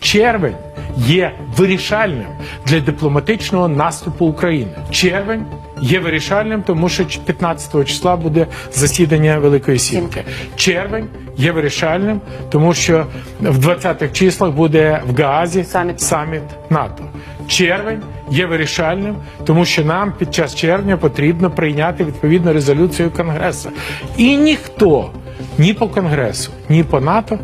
Червень є вирішальним для дипломатичного наступу України. Червень є вирішальним, тому що 15 числа буде засідання Великої Сімки. Червень є вирішальним, тому що в 20-х числах буде в Гаазі Саміт. саміт НАТО. Червень є вирішальним, тому що нам під час червня потрібно прийняти відповідну резолюцію Конгресу. І ніхто ні по Конгресу, ні по НАТО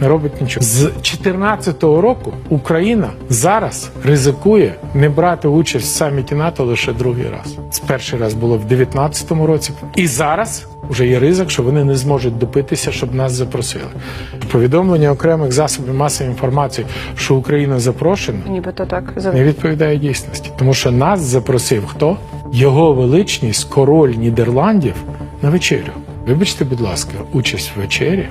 не робить нічого. З 2014 року Україна зараз ризикує не брати участь в саміті НАТО лише другий раз. Це перший раз було в 2019 році. І зараз вже є ризик, що вони не зможуть допитися, щоб нас запросили. Повідомлення окремих засобів масової інформації, що Україна запрошена, Нібито так не відповідає дійсності, тому що нас запросив хто? Його величність, король Нідерландів на вечерю. Вибачте, будь ласка, участь в вечері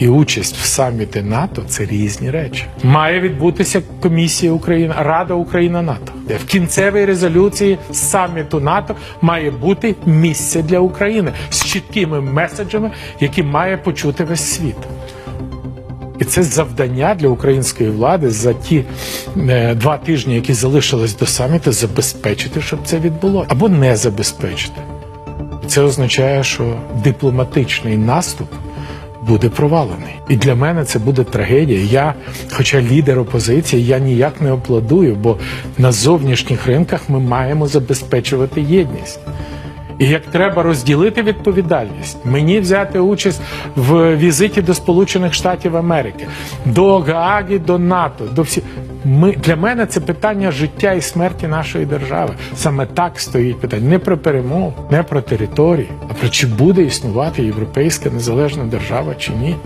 і участь в саміті НАТО це різні речі. Має відбутися комісія Україна, Рада Україна НАТО. В кінцевій резолюції саміту НАТО має бути місце для України з чіткими меседжами, які має почути весь світ. І це завдання для української влади за ті е, два тижні, які залишились до саміту, забезпечити, щоб це відбулося, або не забезпечити. Це означає, що дипломатичний наступ буде провалений. І для мене це буде трагедія. Я, хоча лідер опозиції, я ніяк не аплодую, бо на зовнішніх ринках ми маємо забезпечувати єдність. І як треба розділити відповідальність, мені взяти участь в візиті до Сполучених Штатів Америки, до Гаагі, до НАТО, до всіх. Ми для мене це питання життя і смерті нашої держави. Саме так стоїть питання не про перемогу, не про території, а про чи буде існувати європейська незалежна держава чи ні.